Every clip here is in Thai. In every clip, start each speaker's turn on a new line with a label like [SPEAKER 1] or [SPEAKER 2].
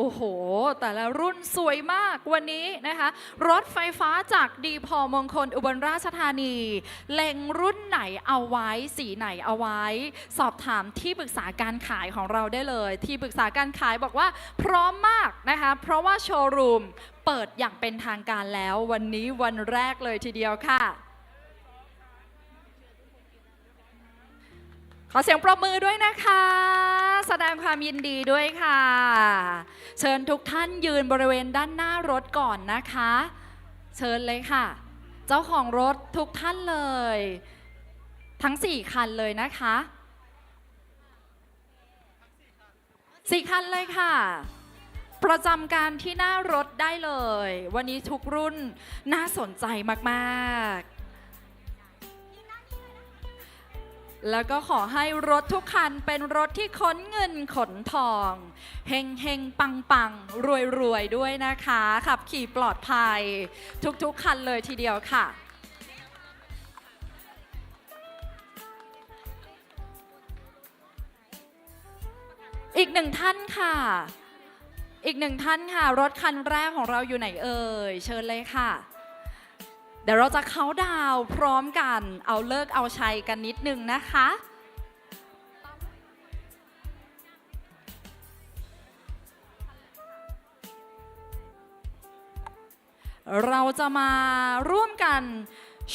[SPEAKER 1] โอ้โห แต่ละรุ่นสวยมากวันนี้นะคะ รถไฟฟ้าจากดีพอมงคลอุบลราชธานี เล็งรุ่นไหนเอาไว้ สีไหนเอาไว้ สอบถามที่ปรึกษาการขายของเราได้เลย ที่ปรึกษาการขายบอกว่าพร้อมมากนะคะ เพราะว่าโชว์รูมเปิดอย่างเป็นทางการแล้ววันนี้วันแรกเลยทีเดียวค่ะขอเสียงปรบมือด้วยนะคะ แสดงความยินดีด้วยค่ะ เชิญทุกท่านยืนบริเวณด้านหน้ารถก่อนนะคะ เชิญเลยค่ะ เจ้าของรถทุกท่านเลย ทั้ง 4 คันเลยนะคะสี่คันเลยค่ะ ประจำการที่หน้ารถได้เลย วันนี้ทุกรุ่นน่าสนใจมาก ๆ แล้วก็ขอให้รถทุกคันเป็นรถที่ขนเงินขนทองเฮงเฮงปังปังรวยรวยด้วยนะคะ ขับขี่ปลอดภัย ทุกๆคันเลยทีเดียวค่ะ อีกหนึ่งท่านค่ะ อีกหนึ่งท่านค่ะ รถคันแรกของเราอยู่ไหนเอ่ย เชิญเลยค่ะ ดี๋ยวเราจะเขาดาวพร้อมกัน เอาเลิกเอาชัยกันนิดนึงนะคะ เราจะมาร่วมกัน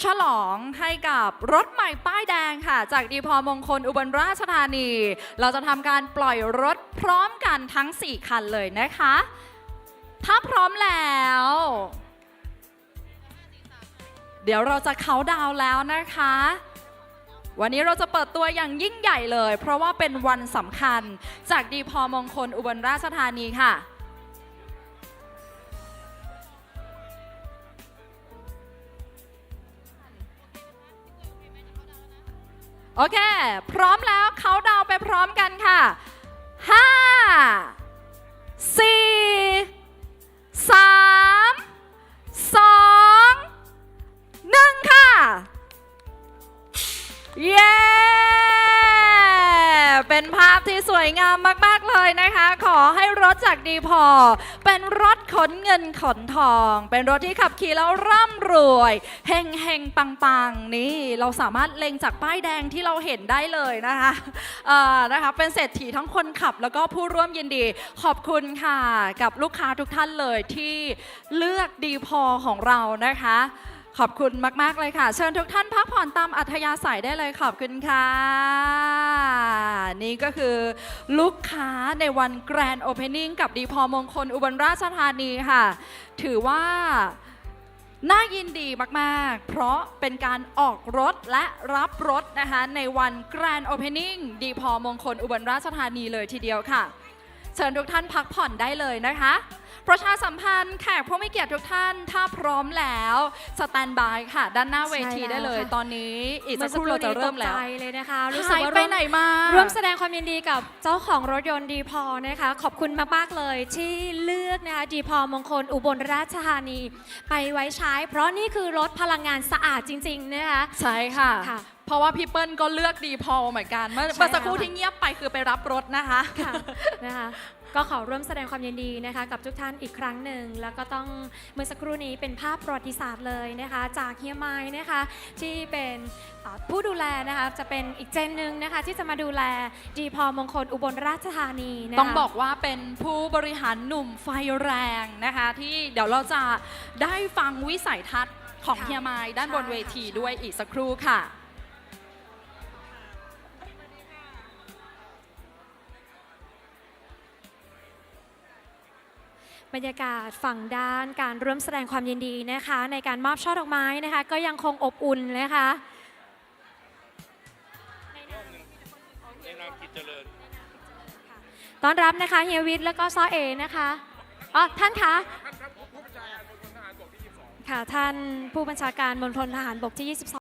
[SPEAKER 1] ฉลองให้กับรถใหม่ป้ายแดงค่ะ จากดีพอมงคลอุบลราชธานี เราจะทำการปล่อยรถพร้อมกันทั้ง 4 คันเลยนะคะ ถ้าพร้อมแล้ว เดี๋ยวเราจะเขาดาวแล้วนะคะ วันนี้เราจะเปิดตัวอย่างยิ่งใหญ่เลย เพราะว่าเป็นวันสำคัญจากดีพอมงคลอุบลราชธานีค่ะโอเค พร้อมแล้วเขาดาวไปพร้อมกันค่ะ 5 4 ที่สวยงามมาก ๆ เลยนะคะ ขอให้รถจากดีพอ เป็นรถขนเงินขนทอง เป็นรถที่ขับขี่แล้วร่ำรวยเฮงเฮงปังปังๆนี่เราสามารถเล็งจากป้ายแดงที่เราเห็นได้เลยนะคะเออนะคะเป็นเศรษฐีทั้งคนขับแล้วก็ผู้ร่วมยินดี ขอบคุณค่ะ กับลูกค้าทุกท่านเลยที่เลือกดีพอของเรานะคะ ขอบคุณมาก ๆ เลยค่ะ เชิญทุกท่านพักผ่อนตามอัธยาศัยได้เลยขอบคุณค่ะ นี่ก็คือลูกค้าในวันแกรนด์โอเพนนิ่งกับดีพอมงคลอุบลราชธานีค่ะ ถือว่าน่ายินดีมาก ๆ เพราะเป็นการออกรถและรับรถนะคะ ในวันแกรนด์โอเพนนิ่งดีพอมงคลอุบลราชธานีเลยทีเดียวค่ะ เชิญทุกท่านพักผ่อนได้เลยนะคะ ประชาสัมพันธ์แขกผู้มีเกียรติทุกท่าน ถ้าพร้อมแล้วสแตนบายค่ะ ด้านหน้าเวที
[SPEAKER 2] ใช่แล้ว
[SPEAKER 1] ได้เลย
[SPEAKER 2] ค่ะ
[SPEAKER 1] ตอนนี้อีกสักครู่เราจะเริ่มแล้ว
[SPEAKER 2] ตกใจเลยนะคะรู้สึก
[SPEAKER 1] หาย
[SPEAKER 2] ว่า
[SPEAKER 1] ไป
[SPEAKER 2] ร่วม
[SPEAKER 1] ไหนมา
[SPEAKER 2] ร่วมแสดงความยินดีกับเจ้าของรถยนต์ดีพอนะคะ ขอบคุณมากๆเลยที่เลือกนะคะดีพอมงคลอุบลราชธานี ไปไว้ใช้ เพราะนี่คือรถพลังงานสะอาดจริงๆนะคะ
[SPEAKER 1] ใช่ค่ะ
[SPEAKER 2] ค่ะ
[SPEAKER 1] เพราะว่าพี่เปิ้ลก็เลือกดีพอเหมือนกันเมื่อ
[SPEAKER 2] ใช่
[SPEAKER 1] เมื่อสักครู่
[SPEAKER 2] แล้วค่ะ
[SPEAKER 1] ที่เงียบไปคือไปรับรถนะคะ
[SPEAKER 2] ค่ะนะคะ ก็ขอร่วมแสดงความยินดีนะคะกับทุกท่านอีกครั้งหนึ่ง แล้วก็ต้องเมื่อสักครู่นี้เป็นภาพประวัติศาสตร์เลยนะคะ จากเฮียไม้นะคะที่เป็นผู้ดูแลนะคะจะเป็นอีกเจนหนึ่งนะคะที่จะมาดูแลดีพอมงคลอุบลราชธานีนะคะ
[SPEAKER 1] ต้องบอกว่าเป็นผู้บริหารหนุ่มไฟแรงนะคะที่เดี๋ยวเราจะได้ฟังวิสัยทัศน์ของเฮียไมายด้านบนเวทีด้วยอีกสักครู่ค่ะ
[SPEAKER 2] บรรยากาศฝั่งด้านการร่วมแสดงความยินดีนะคะ ในการมอบช่อดอกไม้นะคะ ก็ยังคงอบอุ่นนะคะ
[SPEAKER 3] ในนามกิจเจริญ
[SPEAKER 2] ต้อนรับนะคะเฮียวิทย์แล้วก็ซอเอนะคะอ๋อท่านคะค่ะท่านผู้บัญชาการมณฑลทหารบกที่ 22